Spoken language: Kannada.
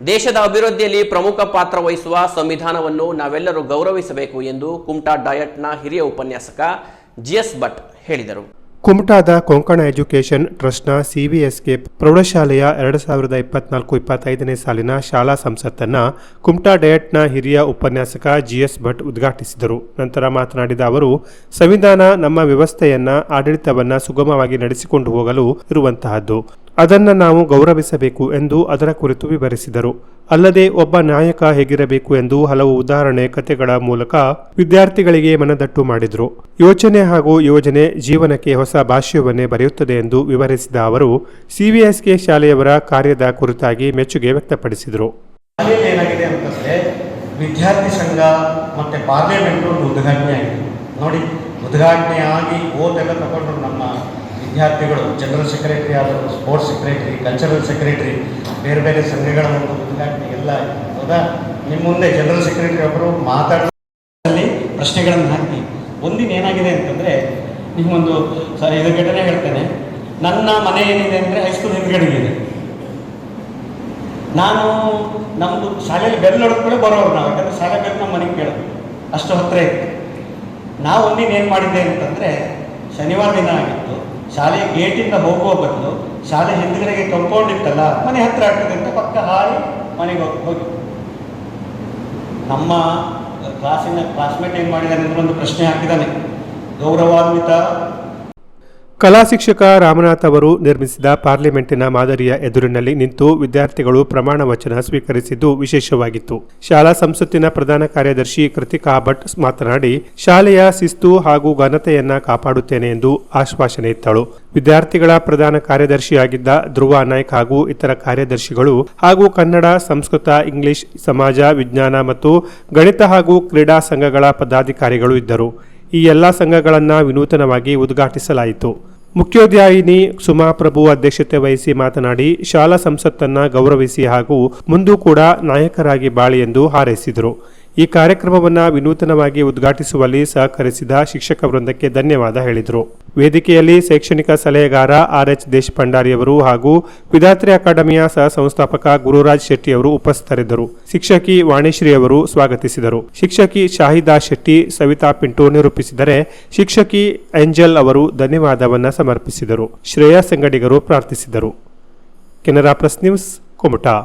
ದೇಶದ ಅಭಿವೃದ್ಧಿಯಲ್ಲಿ ಪ್ರಮುಖ ಪಾತ್ರ ವಹಿಸುವ ಸಂವಿಧಾನವನ್ನು ನಾವೆಲ್ಲರೂ ಗೌರವಿಸಬೇಕು ಎಂದು ಕುಮಟಾ ಡಯಟ್ನ ಹಿರಿಯ ಉಪನ್ಯಾಸಕ ಜಿಎಸ್ ಭಟ್ ಹೇಳಿದರು. ಕುಮಟಾದ ಕೊಂಕಣ ಎಜುಕೇಷನ್ ಟ್ರಸ್ಟ್ನ ಸಿಬಿಎಸ್ಕೆ ಪ್ರೌಢಶಾಲೆಯ ಎರಡು ಸಾವಿರದ ಇಪ್ಪತ್ನಾಲ್ಕು ಇಪ್ಪತ್ತೈದನೇ ಸಾಲಿನ ಶಾಲಾ ಸಂಸತ್ತನ್ನು ಕುಮಟಾ ಡಯಟ್ನ ಹಿರಿಯ ಉಪನ್ಯಾಸಕ ಜಿಎಸ್ ಭಟ್ ಉದ್ಘಾಟಿಸಿದರು. ನಂತರ ಮಾತನಾಡಿದ ಅವರು, ಸಂವಿಧಾನ ನಮ್ಮ ವ್ಯವಸ್ಥೆಯನ್ನ ಆಡಳಿತವನ್ನು ಸುಗಮವಾಗಿ ನಡೆಸಿಕೊಂಡು ಹೋಗಲು ಇರುವಂತಹದ್ದು. ಅದನ್ನು ನಾವು ಗೌರವಿಸಬೇಕು ಎಂದು ಅದರ ಕುರಿತು ವಿವರಿಸಿದರು. ಅಲ್ಲದೆ ಒಬ್ಬ ನಾಯಕ ಹೇಗಿರಬೇಕು ಎಂದು ಹಲವು ಉದಾಹರಣೆ ಕಥೆಗಳ ಮೂಲಕ ವಿದ್ಯಾರ್ಥಿಗಳಿಗೆ ಮನದಟ್ಟು ಮಾಡಿದರು. ಯೋಚನೆ ಹಾಗೂ ಯೋಜನೆ ಜೀವನಕ್ಕೆ ಹೊಸ ಭಾಷ್ಯವನ್ನೇ ಬರೆಯುತ್ತದೆ ಎಂದು ವಿವರಿಸಿದ ಅವರು ಸಿವಿಎಸ್ಕೆ ಶಾಲೆಯವರ ಕಾರ್ಯದ ಕುರಿತಾಗಿ ಮೆಚ್ಚುಗೆ ವ್ಯಕ್ತಪಡಿಸಿದರು. ವಿದ್ಯಾರ್ಥಿ ಸಂಘ ಮತ್ತೆ ಪಾರ್ಲಿಮೆಂಟು ಉದ್ಘಾಟನೆ ಆಗಿದೆ. ನೋಡಿ, ಉದ್ಘಾಟನೆ ಆಗಿ ಓದೆಲ್ಲ ತಗೊಂಡ್ರು ನಮ್ಮ ವಿದ್ಯಾರ್ಥಿಗಳು ಜನರಲ್ ಸೆಕ್ರೆಟರಿ ಆದರೂ ಸ್ಪೋರ್ಟ್ಸ್ ಸೆಕ್ರೆಟರಿ ಕಲ್ಚರಲ್ ಸೆಕ್ರೆಟರಿ ಬೇರೆ ಬೇರೆ ಸಂಘಗಳ ಒಂದು ಉದ್ಘಾಟನೆ ಎಲ್ಲ ಹೌದಾ? ನಿಮ್ಮ ಮುಂದೆ ಜನರಲ್ ಸೆಕ್ರೆಟರಿ ಒಬ್ಬರು ಮಾತಾಡೋದ್ರಲ್ಲಿ ಪ್ರಶ್ನೆಗಳನ್ನು ಹಾಕಿ. ಒಂದಿನ ಏನಾಗಿದೆ ಅಂತಂದರೆ ನಿಮ್ಮೊಂದು ಸರ್ ಇದು ಘಟನೆ ಹೇಳ್ತೇನೆ. ನನ್ನ ಮನೆ ಏನಿದೆ ಅಂದರೆ ಹೈಸ್ಕೂಲ್ ಹಿಂದ್ಗಡೆಗಿದೆ. ನಾನು ನಮ್ಮದು ಶಾಲೆಯಲ್ಲಿ ಬೆಲ್ ನೋಡಿದ್ಮೇಲೆ ಬರೋರು ನಾವು, ಯಾಕಂದರೆ ಶಾಲೆ ಬೆಲ್ ನಮ್ಮ ಮನೆಗೆ ಕೇಳೋದು. ಅಷ್ಟು ಹತ್ತಿರ ಇತ್ತು. ನಾವು ಒಂದಿನ ಏನು ಮಾಡಿದ್ದೆ ಅಂತಂದರೆ, ಶನಿವಾರ ದಿನ ಆಗಿತ್ತು. ಶಾಲೆಯ ಗೇಟಿಂದ ಹೋಗುವ ಬದಲು ಶಾಲೆ ಹಿಂದ್ಗಡೆಗೆ ಕಂಪೌಂಡ್ ಇತ್ತಲ್ಲ, ಮನೆ ಹತ್ರ ಆಗ್ತದೆ ಪಕ್ಕ ಹಾರಿ ಮನೆಗೆ ಹೋಗಿ ನಮ್ಮ ಕ್ಲಾಸಿನ ಕ್ಲಾಸ್ಮೇಟ್ ಏನು ಮಾಡಿದ್ದಾನೆ ಅಂದ್ರೆ ಒಂದು ಪ್ರಶ್ನೆ ಹಾಕಿದ್ದಾನೆ ಗೌರವಾನ್ವಿತ ಕಲಾ ಶಿಕ್ಷಕ ರಾಮನಾಥ್ ಅವರು ನಿರ್ಮಿಸಿದ ಪಾರ್ಲಿಮೆಂಟಿನ ಮಾದರಿಯ ಎದುರಿನಲ್ಲಿ ನಿಂತು ವಿದ್ಯಾರ್ಥಿಗಳು ಪ್ರಮಾಣ ವಚನ ಸ್ವೀಕರಿಸಿದ್ದು ವಿಶೇಷವಾಗಿತ್ತು. ಶಾಲಾ ಸಂಸತ್ತಿನ ಪ್ರಧಾನ ಕಾರ್ಯದರ್ಶಿ ಕೃತಿಕಾ ಭಟ್ ಮಾತನಾಡಿ, ಶಾಲೆಯ ಶಿಸ್ತು ಹಾಗೂ ಘನತೆಯನ್ನ ಕಾಪಾಡುತ್ತೇನೆ ಎಂದು ಆಶ್ವಾಸನೆ ಇತ್ತಳು. ವಿದ್ಯಾರ್ಥಿಗಳ ಪ್ರಧಾನ ಕಾರ್ಯದರ್ಶಿಯಾಗಿದ್ದ ಧ್ರುವ ನಾಯ್ಕ್ ಹಾಗೂ ಇತರ ಕಾರ್ಯದರ್ಶಿಗಳು ಹಾಗೂ ಕನ್ನಡ, ಸಂಸ್ಕೃತ, ಇಂಗ್ಲಿಷ್, ಸಮಾಜ, ವಿಜ್ಞಾನ ಮತ್ತು ಗಣಿತ ಹಾಗೂ ಕ್ರೀಡಾ ಸಂಘಗಳ ಪದಾಧಿಕಾರಿಗಳು ಇದ್ದರು. ಈ ಎಲ್ಲ ಸಂಘಗಳನ್ನು ವಿನೂತನವಾಗಿ ಉದ್ಘಾಟಿಸಲಾಯಿತು. ಮುಖ್ಯೋಧ್ಯಾಯಿನಿ ಸುಮಾ ಪ್ರಭು ಅಧ್ಯಕ್ಷತೆ ವಹಿಸಿ ಮಾತನಾಡಿ, ಶಾಲಾ ಸಂಸತ್ತನ್ನು ಗೌರವಿಸಿ ಹಾಗೂ ಮುಂದೂ ಕೂಡ ನಾಯಕರಾಗಿ ಬಾಳಿ ಎಂದು ಹಾರೈಸಿದರು. ಈ ಕಾರ್ಯಕ್ರಮವನ್ನು ವಿನೂತನವಾಗಿ ಉದ್ಘಾಟಿಸುವಲ್ಲಿ ಸಹಕರಿಸಿದ ಶಿಕ್ಷಕ ವೃಂದಕ್ಕೆ ಧನ್ಯವಾದ ಹೇಳಿದರು. ವೇದಿಕೆಯಲ್ಲಿ ಶೈಕ್ಷಣಿಕ ಸಲಹೆಗಾರ ಆರ್ ಎಚ್ ದೇಶಪಂಡಾರಿಯವರು ಹಾಗೂ ವಿಧಾತ್ರಿ ಅಕಾಡೆಮಿಯ ಸಹ ಸಂಸ್ಥಾಪಕ ಗುರುರಾಜ್ ಶೆಟ್ಟಿ ಅವರು ಉಪಸ್ಥಿತರಿದ್ದರು. ಶಿಕ್ಷಕಿ ವಾಣಿಶ್ರೀ ಅವರು ಸ್ವಾಗತಿಸಿದರು. ಶಿಕ್ಷಕಿ ಶಾಹಿದಾ ಶೆಟ್ಟಿ, ಸವಿತಾ ಪಿಂಟು ನಿರೂಪಿಸಿದರೆ ಶಿಕ್ಷಕಿ ಏಂಜಲ್ ಅವರು ಧನ್ಯವಾದವನ್ನು ಸಮರ್ಪಿಸಿದರು. ಶ್ರೇಯಾ ಸಂಗಡಿಗರು ಪ್ರಾರ್ಥಿಸಿದರು. Canara press news, Kumta.